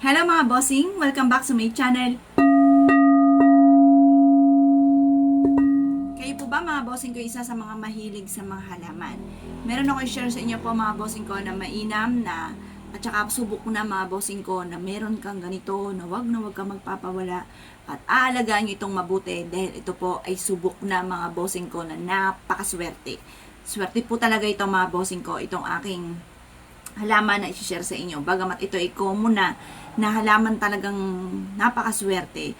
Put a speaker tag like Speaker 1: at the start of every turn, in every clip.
Speaker 1: Hello mga bossing! Welcome back sa my channel. Kayo po ba mga bossing ko isa sa mga mahilig sa mga halaman? Meron ako i-share sa inyo po mga bossing ko na mainam na at saka subok na mga bossing ko na meron kang ganito na wag na wag kang magpapawala at aalagaan nyo itong mabuti dahil ito po ay subok na mga bossing ko na napakaswerte. Swerte po talaga ito mga bossing ko, itong aking halaman na i-share sa inyo. Bagamat ito ay common na, na halaman talagang napakaswerte,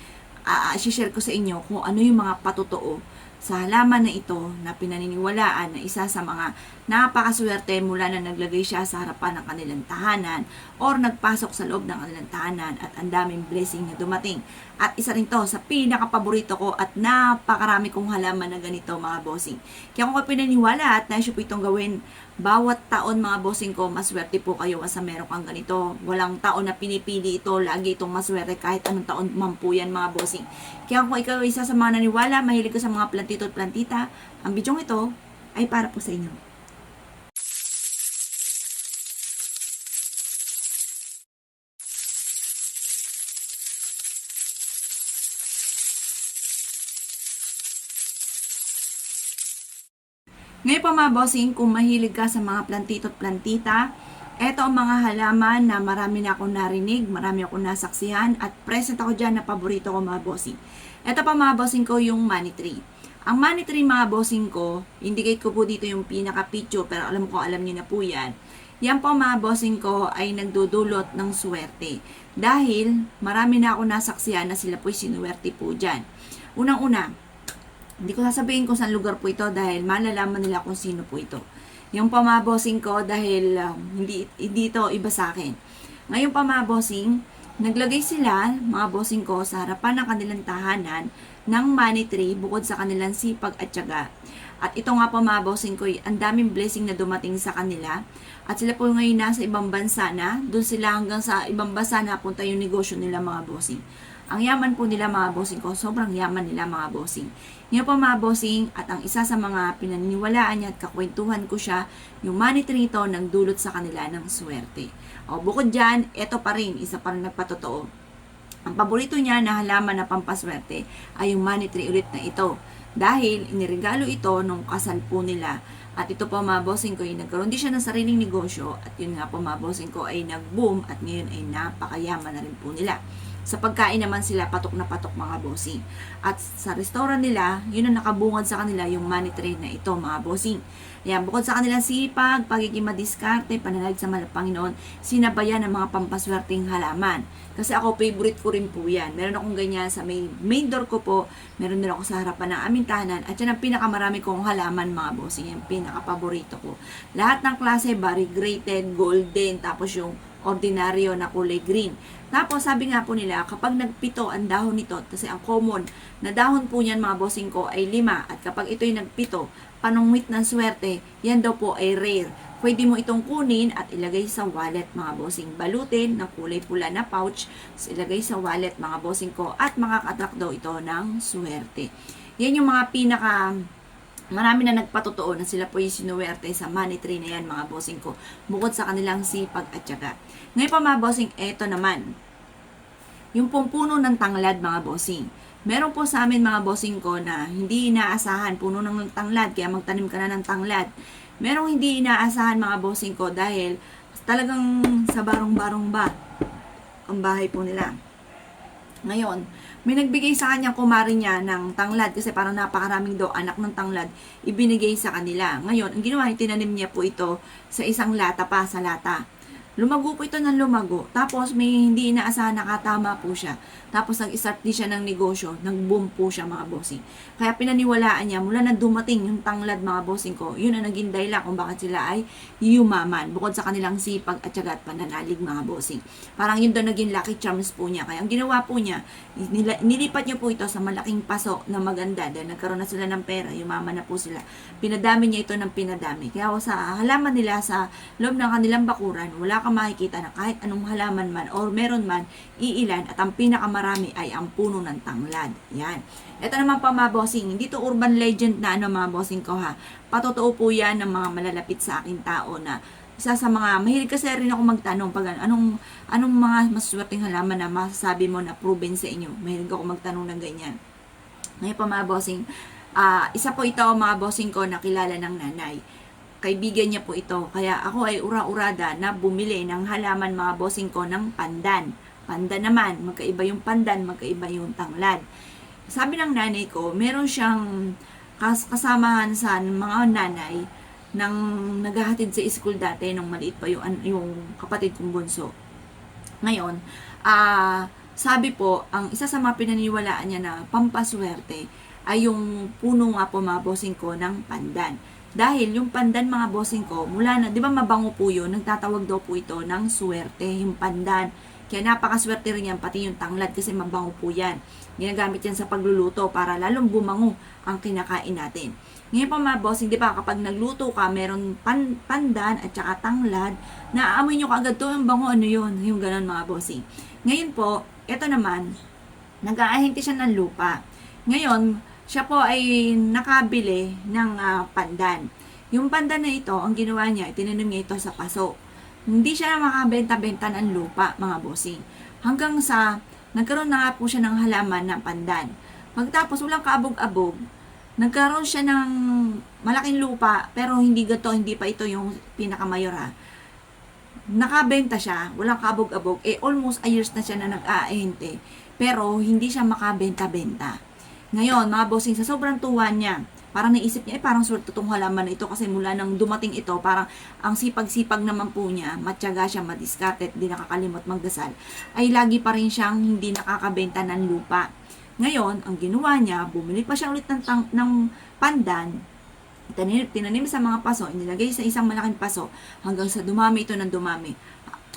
Speaker 1: uh, i-share ko sa inyo kung ano yung mga patotoo sa halaman na ito na pinaniniwalaan na isa sa mga napakaswerte mula na naglagay siya sa harapan ng kanilang tahanan or nagpasok sa loob ng kanilang tahanan at ang daming blessing na dumating. At isa rin to sa pinakapaborito ko at napakarami kong halaman na ganito mga bossing. Kaya kung kayo pinaniwala at naisyo po itong gawin bawat taon mga bossing ko, maswerte po kayo sa meron kang ganito. Walang taon na pinipili ito, lagi itong maswerte kahit anong taon man po yan mga bossing. Kaya kung ikaw isa sa mga naniwala, mahilig ka sa mga plantito at plantita, ang bidyong ito ay para po sa inyo. Ngayon pa mga bossing, kung mahilig ka sa mga plantito at plantita, eto ang mga halaman na marami na akong narinig, marami akong nasaksihan, at present ako dyan na paborito ko mga bossing. Eto pa mga bossing ko yung money tree. Ang money tree mga bossing ko, indicate ko po dito yung pinaka picture, pero alam ko alam niyo na po yan. Yan po mga bossing ko ay nagdudulot ng swerte. Dahil marami na ako nasaksihan na sila po'y sinuwerte po dyan. Unang-una, hindi ko sasabihin kung saan lugar po ito dahil malalaman nila kung sino po ito. Yung pamabosing ko dahil um, hindi, hindi ito iba sa akin. Ngayon pamabosing, naglagay sila, mga bossing ko, sa harapan ng kanilang tahanan ng money tree bukod sa kanilang sipag at tiyaga. At ito nga po mga bossing ko, ang daming blessing na dumating sa kanila. At sila po ngayon nasa ibang bansa na, doon sila hanggang sa ibang bansa na punta yung negosyo nila mga bossing. Ang yaman po nila mga bossing ko, sobrang yaman nila mga bossing. Ngayon po mga bossing, at ang isa sa mga pinaniniwalaan niya at kakwentuhan ko siya, yung tree ito nagdulot sa kanila ng swerte. O bukod dyan, ito pa rin, isa pa rin nagpatotoo. Ang paborito niya na halaman na pampaswerte ay yung money tree ulit na ito. Dahil iniregalo ito nung kasal po nila. At ito po mga bossing ko, ay nagkaroon din siya ng sariling negosyo. At yun nga po mga bossing ko ay nag-boom at ngayon ay napakayaman na rin po nila. Sa pagkain naman sila patok na patok mga bossing. At sa restaurant nila, yun ang nakabungad sa kanila yung money trade na ito mga bossing. Yan, bukod sa kanilang sipag, pagiging madiskarte, pananalig sa mga Panginoon, sinabayan ng mga pampaswerteng halaman. Kasi ako, favorite ko rin po yan. Meron akong ganyan sa may main door ko po, meron din ako sa harapan ng aming tahanan, at yan ang pinakamarami kong halaman mga bossing, yung pinakapaborito ko. Lahat ng klase, variegated, golden, tapos yung ordinaryo na kulay green. Tapos, sabi nga po nila, kapag nagpito ang dahon nito, kasi ang common na dahon po niyan mga bossing ko ay lima, at kapag ito'y nagpito, panungwit ng swerte, yan daw po ay rare. Pwede mo itong kunin at ilagay sa wallet mga bossing. Balutin ng kulay pula na pouch, ilagay sa wallet mga bossing ko, at makakatrack daw ito ng swerte. Yan yung mga pinaka marami na nagpatotoo na sila po yung sinuwerte sa money tree na yan mga bossing ko bukod sa kanilang sipag at tiyaga. Ngayon pa mga bossing, eto naman. Yung pong puno ng tanglad mga bossing. Meron po sa amin mga bossing ko na hindi inaasahan puno ng tanglad kaya magtanim ka na ng tanglad. Merong hindi inaasahan mga bossing ko dahil talagang sa barong-barong ba ang bahay po nila. Ngayon, may nagbigay sa kanya kumari niya ng tanglad kasi parang napakaraming daw anak ng tanglad ibinigay sa kanila. Ngayon, ang ginawa, tinanim niya po ito sa isang lata pa, sa lata. Lumago po ito ng lumago. Tapos may hindi inaasahan nakatama po siya. Tapos nag-start din siya ng negosyo. Nag-boom po siya mga bossing. Kaya pinaniwalaan niya mula na dumating yung tanglad mga bossing ko. Yun ang naging dahilan kung bakit sila ay yumaman. Bukod sa kanilang sipag at syaga at pananalig mga bossing. Parang yun daw naging lucky charms po niya. Kaya ang ginawa po niya, nilipat niya po ito sa malaking paso na maganda. Dahil nagkaroon na sila ng pera. Yumaman na po sila. Pinadami niya ito ng pinadami. Kaya sa halaman nila sa loob ng kanilang bakuran, wala kang makikita na kahit anong halaman man or meron man, iilan at ang pinakamarami ay ang puno ng tanglad. Yan. Ito naman pa mga bossing, hindi to urban legend na ano mga bossing ko ha. Patotoo po yan ng mga malalapit sa aking tao na isa sa mga, mahilig kasi rin ako magtanong pag ano, anong, anong mga masaswerteng halaman na masasabi mo na proven sa inyo. Mahilig ako magtanong ng ganyan. Ngayon pa mga bossing, ah, isa po ito mga bossing ko na kilala ng nanay. Kaibigan niya po ito. Kaya ako ay ura-urada na bumili ng halaman mga bossing ko ng pandan. Pandan naman, magkaiba yung pandan, magkaiba yung tanglad. Sabi ng nanay ko, meron siyang kas- kasamahan sa mga nanay nang naghahatid sa school dati nung maliit pa yung, yung kapatid kong bunso. Ngayon, ah sabi po, ang isa sa mga pinaniwalaan niya na pampaswerte ay yung puno nga po mga bossing ko ng pandan. Dahil yung pandan mga bossing ko, mula na, di ba mabango po yun, nagtatawag daw po ito ng swerte, yung pandan. Kaya napakaswerte rin yan, pati yung tanglad kasi mabango po yan. Ginagamit yan sa pagluluto para lalong bumango ang kinakain natin. Ngayon pa mga bossing, di ba kapag nagluto ka, meron pan, pandan at saka tanglad, naaamoy nyo kaagad to, yung bango, ano yun, yung ganun mga bossing. Ngayon po, ito naman, nag-aahinti siya ng lupa. Ngayon, siya po ay nakabili ng ah, pandan. Yung pandan na ito, ang ginawa niya, itinanim niya ito sa paso. Hindi siya makabenta-benta ng lupa, mga bossing. Hanggang sa, nagkaroon na nga po siya ng halaman ng pandan. Pagtapos, walang kaabog-abog, nagkaroon siya ng malaking lupa, pero hindi gato, hindi pa ito yung pinakamayor ha. Nakabenta siya, walang kabog-abog, eh almost a years na siya na nag-aahente, pero hindi siya makabenta-benta. Ngayon, mga bossing, sa sobrang tuwa niya, parang naisip niya, eh parang swerte itong halaman na ito kasi mula nang dumating ito, parang ang sipag-sipag naman po niya, matyaga siya, madiskarte, di nakakalimot magdasal, ay lagi pa rin siyang hindi nakakabenta ng lupa. Ngayon, ang ginawa niya, bumili pa siya ulit ng, tang, ng pandan, tinanim, tinanim sa mga paso, inilagay sa isang malaking paso, hanggang sa dumami ito ng dumami.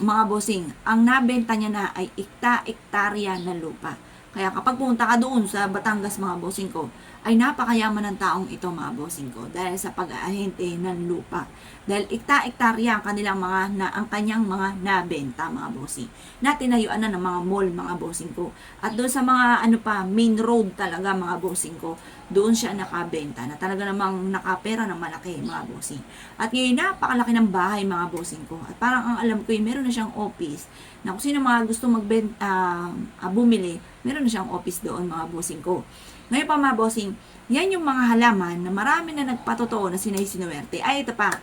Speaker 1: Mga bossing, ang nabenta niya na ay ikta-ektarya na lupa. Kaya kapag pumunta ka doon sa Batangas mga bossing ko, ay napakayaman ng taong ito mga bossing ko dahil sa pag-aahente ng lupa. Dahil ikta-ektarya ang kanilang mga na, ang kanyang mga nabenta mga bossing. Na tinayuan na ng mga mall mga bossing ko. At doon sa mga ano pa main road talaga mga bossing ko, doon siya nakabenta na talaga namang nakapera ng malaki mga bossing. At ngayon napakalaki ng bahay mga bossing ko. At parang ang alam ko, eh, meron na siyang office na kung sino mga gusto magbenta, ah, ah, bumili, meron na siyang office doon mga bossing ko. Ngayon pa mga bossing, yan yung mga halaman na marami na nagpatotoo na sinay sinuwerte. Ay, ito pa,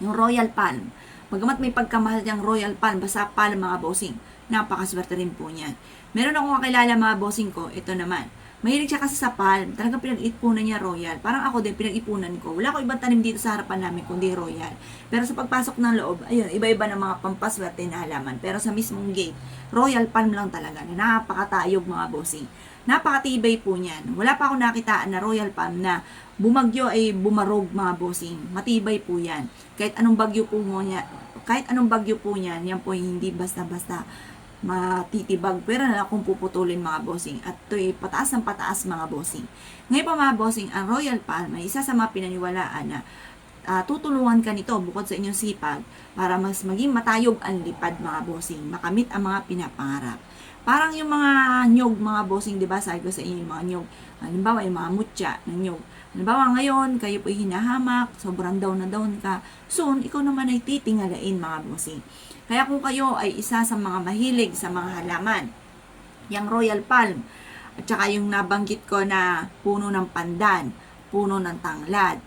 Speaker 1: yung Royal Palm. Bagamat may pagkamahal niyang Royal Palm, basta palm mga bossing, napakaswerte rin po niyan. Meron akong kakilala mga bossing ko, ito naman. Mahilig siya kasi sa palm, talagang pinag-ipunan niya royal. Parang ako din, pinag-ipunan ko. Wala ko ibang tanim dito sa harapan namin, kundi royal. Pero sa pagpasok ng loob, ayun, iba-iba ng mga pampaswerte na halaman. Pero sa mismong gate, royal palm lang talaga. Na napakatayog mga bossing. Napakatibay po niyan. Wala pa ako nakitaan na royal palm na bumagyo ay bumarog mga bossing. Matibay po yan. Kahit anong bagyo po mo niya, kahit anong bagyo po niyan, yan po hindi basta-basta matitibag. Pero na kung puputulin mga bossing. At ito'y pataas ng pataas mga bossing. Ngayon pa mga bossing, ang Royal Palm ay isa sa mga pinaniwalaan na ah, tutulungan ka nito bukod sa inyong sipag para mas maging matayog ang lipad mga bossing, makamit ang mga pinapangarap. Parang yung mga nyog mga bossing, di ba? Sabi ko sa inyo yung mga nyog. Halimbawa, yung mga mutya ng nyog. Halimbawa ngayon, kayo po hinahamak, sobrang down na down ka. Soon, ikaw naman ay titingalain mga bossing. Kaya kung kayo ay isa sa mga mahilig sa mga halaman, yung Royal Palm, at saka yung nabanggit ko na puno ng pandan, puno ng tanglad,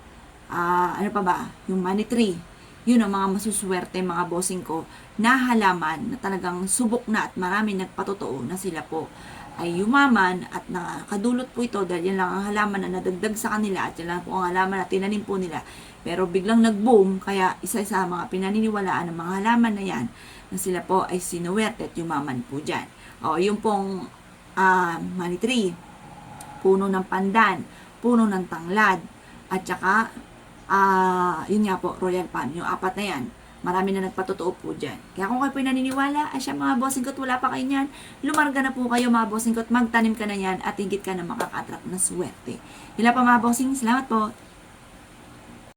Speaker 1: ah ano pa ba, yung money tree, yun ang mga masuswerte mga bossing ko na halaman na talagang subok na at marami nagpatotoo na sila po ay yumaman at nakadulot po ito dahil yan lang ang halaman na nadagdag sa kanila at yan lang po ang halaman na tinanim po nila. Pero biglang nag-boom, kaya isa sa mga pinaniniwalaan ng mga halaman na yan na sila po ay sinuwerte at yumaman po dyan. O, yung pong ah money tree, puno ng pandan, puno ng tanglad, at saka, ah yun nga po, royal palm, yung apat na yan. Marami na nagpatotoo po dyan. Kaya kung kayo po naniniwala, ay siya mga bossing ko, wala pa kayo niyan, lumarga na po kayo mga bossing ko, at magtanim ka na yan, at higit ka na makaka-attract na swerte. Hila pa mga bossing, salamat po.